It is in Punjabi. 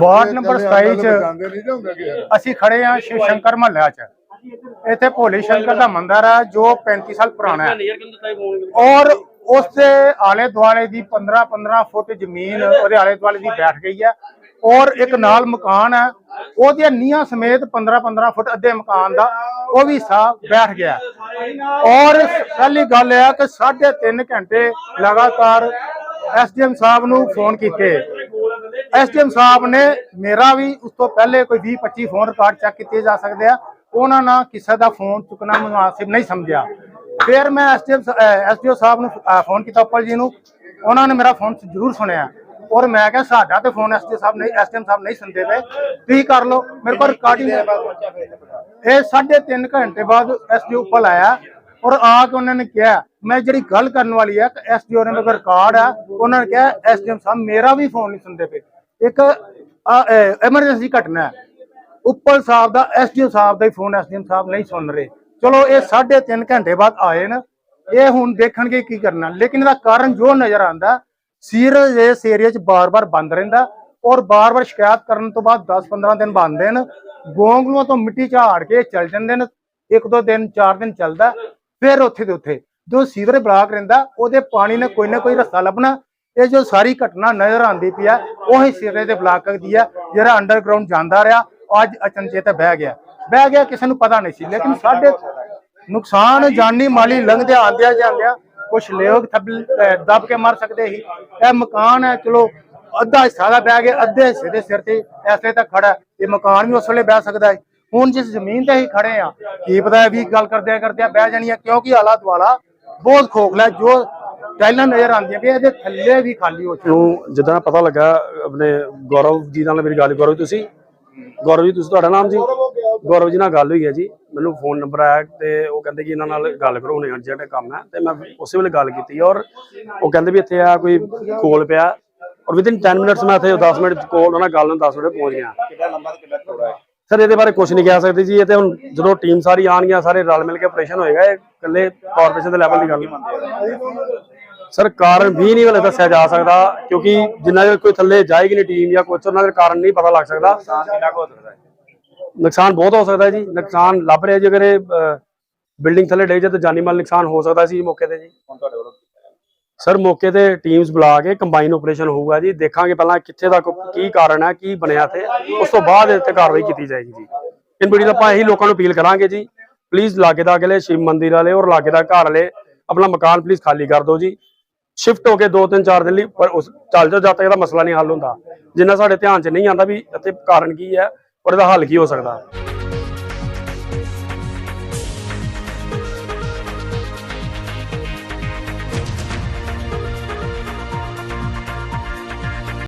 ਵਾਰਡ ਨੰਬਰ 27 ਚ ਜਾਂਦੇ ਨਹੀਂ ਜਾਂਦੇ ਕਿ ਅਸੀਂ ਖੜੇ ਹਾਂ ਸ਼ਿਵ ਸ਼ੰਕਰ ਮਹੱਲਾ 'ਚ। ਇੱਥੇ ਭੋਲੇ ਸ਼ੰਕਰ ਦਾ ਮੰਦਿਰ ਹੈ ਜੋ 35 ਸਾਲ ਪੁਰਾਣਾ ਹੈ। ਔਰ ਉਸ ਦੇ ਆਲੇ ਦੁਆਲੇ ਦੀ 15 15 ਫੁੱਟ ਜ਼ਮੀਨ ਉਹਦੇ ਆਲੇ ਦੁਆਲੇ ਦੀ ਬੈਠ ਗਈ ਹੈ ਔਰ ਇੱਕ ਨਾਲ ਮਕਾਨ ਹੈ ਉਹਦੀਆਂ ਨੀਹਾਂ ਸਮੇਤ 15 15 ਫੁੱਟ ਅੱਧੇ ਮਕਾਨ ਦਾ ਉਹ ਵੀ ਸਾਹ ਬੈਠ ਗਿਆ। ਔਰ ਪਹਿਲੀ ਗੱਲ ਇਹ ਹੈ ਕਿ 3.5 ਘੰਟੇ ਲਗਾਤਾਰ ਐਸਡੀਐਮ ਸਾਹਿਬ ਨੂੰ ਫੋਨ ਕੀਤੇ। ਐਸਡੀਐਮ ਸਾਹਿਬ ਨੇ ਮੇਰਾ ਵੀ ਉਸ ਤੋਂ ਪਹਿਲੇ ਕੋਈ 20 25 ਫੋਨ ਰਿਕਾਰਡ ਚੈੱਕ ਕੀਤੇ ਜਾ ਸਕਦੇ ਆ। ਉਹਨਾਂ ਨਾਲ ਕਿਸੇ ਦਾ ਫੋਨ ਚੁੱਕਣਾ ਮੁਨਾਸਿਬ ਨਹੀਂ ਸਮਝਿਆ। ਫਿਰ ਮੈਂ ਐਸਡੀਐਮ ਐਸਡੀਓ ਸਾਹਿਬ ਨੂੰ ਫੋਨ ਕੀਤਾ ਉੱਪਲ ਜੀ ਨੂੰ। ਉਹਨਾਂ ਨੇ ਮੇਰਾ ਫੋਨ ਜ਼ਰੂਰ ਸੁਣਿਆ। ਔਰ ਮੈਂ ਕਿਹਾ ਸਾਡਾ ਤੇ ਫੋਨ ਐਸਡੀਓ ਸਾਹਿਬ ਨਹੀਂ ਐਸਡੀਐਮ ਸਾਹਿਬ ਨਹੀਂ ਸੁਣਦੇ ਪਏ। ਤੁਸੀਂ ਕਰ ਲਓ। ਮੇਰੇ ਕੋਲ ਰਿਕਾਰਡਿੰਗ ਇਹ ਸਾਢੇ ਤਿੰਨ ਘੰਟੇ ਬਾਅਦ ਐਸਡੀਓ ਉੱਪਲ ਆਇਆ। ਔਰ ਆ ਕੇ ਉਹਨਾਂ ਨੇ ਕਿਹਾ ਮੈਂ ਜਿਹੜੀ ਗੱਲ ਕਰਨ ਵਾਲੀ ਹੈ ਐਸਡੀਓ ਨੇ ਮੇਰੇ ਰਿਕਾਰਡ ਆ। ਉਹਨਾਂ ਨੇ ਕਿਹਾ ਐਸਡੀਐਮ ਸਾਹਿਬ ਮੇਰਾ ਵੀ ਫੋਨ ਨਹੀਂ ਸੁਣਦੇ ਪਏ। ਇੱਕ ਐਮਰਜੈਂਸੀ ਘਟਨਾ ਹੈ। ਉੱਪਰ ਸਾਹਿਬ ਦਾ, ਐਸਡੀਓ ਸਾਹਿਬ ਦਾ ਹੀ ਫੋਨ ਐਸਡੀਐਮ ਸਾਹਿਬ ਨਹੀਂ ਸੁਣ ਰਹੇ। ਚਲੋ, ਇਹ ਸਾਢੇ ਤਿੰਨ ਘੰਟੇ ਬਾਅਦ ਆਏ ਨੇ। ਇਹ ਹੁਣ ਦੇਖਣਗੇ ਕੀ ਕਰਨਾ। ਲੇਕਿਨ ਇਹਦਾ ਕਾਰਨ ਜੋ ਨਜ਼ਰ ਆਂਦਾ ਸੀਰਜ ਇਸ ਏਰੀਆ 'ਚ ਬਾਰ-ਬਾਰ ਬੰਦ ਰਹਿੰਦਾ ਔਰ ਬਾਰ-ਬਾਰ ਸ਼ਿਕਾਇਤ ਕਰਨ ਤੋਂ ਬਾਅਦ 10-15 ਦਿਨ ਬੰਦ ਨੇ ਗੋਂਗਲੂਆਂ ਤੋਂ ਮਿੱਟੀ ਝਾੜ ਕੇ ਚੱਲ ਜਾਂਦੇ ਨੇ। ਇੱਕ, ਦੋ ਦਿਨ, ਚਾਰ ਦਿਨ ਚੱਲਦਾ, ਫਿਰ ਉੱਥੇ ਦੇ ਉੱਥੇ। ਜੋ ਸੀਵਰ ਬਲਾਕ ਰਹਿੰਦਾ, ਉਹਦੇ ਪਾਣੀ ਨੇ ਕੋਈ ਨਾ ਕੋਈ ਰਸਤਾ ਲੱਭਣਾ। ਇਹ ਜੋ ਸਾਰੀ ਘਟਨਾ ਨਜ਼ਰ ਆਂਦੀ ਪਈ ਆ, ਉਹੀ ਸਿਰੇ ਦੇ ਬਲਾਕ ਦੀ ਆ, ਜਿਹੜਾ ਅੰਡਰਗਰਾਉਂਡ ਜਾਂਦਾ ਰਿਹਾ, ਅੱਜ ਅਚਨਚੇਤ ਬਹਿ ਗਿਆ। ਬਹਿ ਗਿਆ, ਕਿਸੇ ਨੂੰ ਪਤਾ ਨਹੀਂ ਸੀ, ਲੇਕਿਨ ਸਾਡੇ ਨੁਕਸਾਨ ਜਾਨੀ ਮਾਲੀ ਲੰਘਦੇ ਆਂਦਿਆਂ ਜਾਂਦਿਆਂ, ਕੁਛ ਲੋਕ ਦੱਬ ਕੇ ਮਰ ਸਕਦੇ ਸੀ। ਇਹ ਮਕਾਨ ਹੈ, ਚਲੋ, ਅੱਧਾ ਹਿੱਸਾ ਦਾ ਬਹਿ ਗਿਆ, ਅੱਧੇ ਹਿੱਸੇ ਦੇ ਸਿਰ ਤੇ ਐਸੇ ਤਾਂ ਖੜਾ ਇਹ ਮਕਾਨ ਵੀ ਉਸ ਵੇਲੇ ਬਹਿ ਸਕਦਾ ਹੈ ਹੁਣ ਜਿਸ ਜ਼ਮੀਨ ਤੇ ਹੀ ਖੜੇ ਆ ਕੀ ਪਤਾ ਵੀ ਗੱਲ ਕਰਦੇ ਕਰਦੇ ਬਹਿ ਜਾਣੀ ਆ ਕਿਉਂਕਿ ਆਲਾ ਦੁਆਲਾ ਬਹੁਤ ਖੋਖਲਾ ਜੋ ਟਾਈਲਾਂ ਨਜ਼ਰ ਆਉਂਦੀਆਂ ਵੀ ਇਹਦੇ ਥੱਲੇ ਵੀ ਖਾਲੀ ਹੋ ਚੁੱਕਾ ਨੂੰ ਜਿੱਦਾਂ ਪਤਾ ਲੱਗਾ ਆਪਣੇ ਗੌਰਵ ਜੀ ਨਾਲ ਮੇਰੀ ਗੱਲ ਕਰੋ ਤੁਸੀਂ? ਗੌਰਵ ਜੀ ਤੁਸੀਂ ਤੁਹਾਡਾ ਨਾਮ ਜੀ? ਗੌਰਵ ਜੀ ਨਾਲ ਗੱਲ ਹੋਈ ਹੈ ਜੀ। ਮੈਨੂੰ ਫੋਨ ਨੰਬਰ ਆਇਆ ਤੇ ਉਹ ਕਹਿੰਦੇ ਕਿ ਇਹਨਾਂ ਨਾਲ ਗੱਲ ਕਰੋ ਹੁਣੇ ਅਰਜੈਂਟ ਕੰਮ ਹੈ। ਤੇ ਮੈਂ ਉਸੇ ਵੇਲੇ ਗੱਲ ਕੀਤੀ ਔਰ ਉਹ ਕਹਿੰਦੇ ਵੀ ਇੱਥੇ ਆ ਕੋਈ ਕੋਲ ਪਿਆ। ਔਰ ਵਿਦਿਨ 10 ਮਿੰਟਸ ਮੈਂ ਇੱਥੇ 10 ਮਿੰਟ ਕੋਲ ਉਹਨਾਂ ਨਾਲ ਗੱਲ ਨੂੰ 10 ਮਿੰਟ ਪਹੁੰਚ ਗਿਆ। ਕਿੰਨਾ ਲੰਬਾ ਤੇ ਕਿੰਨਾ ਚੌੜਾ ਹੈ? ਸਰ ਇਹਦੇ ਬਾਰੇ ਕੁਝ ਨਹੀਂ ਕਹਿ ਸਕਦੇ ਜੀ। ਇਹ ਤੇ ਹੁਣ ਜਦੋਂ ਟੀਮ ਸਾਰੀ ਆਣਗੀਆਂ ਸਾਰੇ ਰਲ ਮਿਲ ਕੇ ਆਪਰੇਸ਼ਨ ਹੋਏਗਾ ਇਹ ਇਕੱਲੇ ਕਾਰਪੋਰੇਸ਼ਨ ਦੇ ਲੈਵਲ ਦੀ ਗੱਲ ਨਹੀਂ ਸਰ ਕਾਰਨ ਵੀ ਨਹੀਂ ਹਲੇ ਦੱਸਿਆ ਜਾ ਸਕਦਾ ਕਿਉਂਕਿ ਜਿੰਨਾ ਚਿਰ ਕੋਈ ਥੱਲੇ ਜਾਏਗੀ ਨਹੀਂ ਟੀਮ ਜਾਂ ਕੁਝ ਉਹਨਾਂ ਦੇ ਕਾਰਨ ਨਹੀਂ ਪਤਾ ਲੱਗ ਸਕਦਾ। ਨੁਕਸਾਨ ਬਹੁਤ ਹੋ ਸਕਦਾ ਜੀ ਨੁਕਸਾਨ ਲੱਭ ਰਿਹਾ ਜੀ ਅਗਰ ਇਹ ਬਿਲਡਿੰਗ ਥੱਲੇ ਡਿੱਗ ਜਾਏ ਤਾਂ ਜਾਨੀ ਮਾਲ ਨੁਕਸਾਨ ਹੋ ਸਕਦਾ ਸੀ ਮੌਕੇ ਤੇ ਜੀ। ਸਰ ਮੌਕੇ ਤੇ ਟੀਮਸ ਬੁਲਾ ਕੇ ਕੰਬਾਈਨ ਆਪਰੇਸ਼ਨ ਹੋਊਗਾ ਜੀ ਦੇਖਾਂਗੇ ਪਹਿਲਾਂ ਕਿੱਥੇ ਤੱਕ ਕੀ ਕਾਰਨ ਹੈ ਕੀ ਬਣਿਆ ਤੇ ਉਸ ਤੋਂ ਬਾਅਦ ਇੱਥੇ ਕਾਰਵਾਈ ਕੀਤੀ ਜਾਏਗੀ ਜੀ। ਇਨ ਵੀਡੀਓ ਆਪਾਂ ਇਹੀ ਲੋਕਾਂ ਨੂੰ ਅਪੀਲ ਕਰਾਂਗੇ ਜੀ ਪਲੀਜ਼ ਲਾਗੇ ਦਾ ਅਗਲੇ ਸ਼ਿਵ ਮੰਦਿਰ ਵਾਲੇ ਔਰ ਲਾਗੇ ਦਾ ਘਰ ਵਾਲੇ ਆਪਣਾ ਮਕਾਨ ਪਲੀਜ਼ ਖਾਲੀ ਕਰ ਦਿਓ ਜੀ। ਸ਼ਿਫਟ ਹੋ ਕੇ 2-3 4 ਦਿਨ ਲਈ, ਪਰ ਉਸ ਚੱਲ ਜਾਓ, ਜਦ ਤੱਕ ਇਹਦਾ ਮਸਲਾ ਨਹੀਂ ਹੱਲ ਹੁੰਦਾ। ਜਿੰਨਾ ਸਾਡੇ ਧਿਆਨ 'ਚ ਨਹੀਂ ਆਉਂਦਾ ਵੀ ਇੱਥੇ ਕਾਰਨ ਕੀ ਹੈ, ਪਰ ਇਹਦਾ ਹੱਲ ਕੀ ਹੋ ਸਕਦਾ।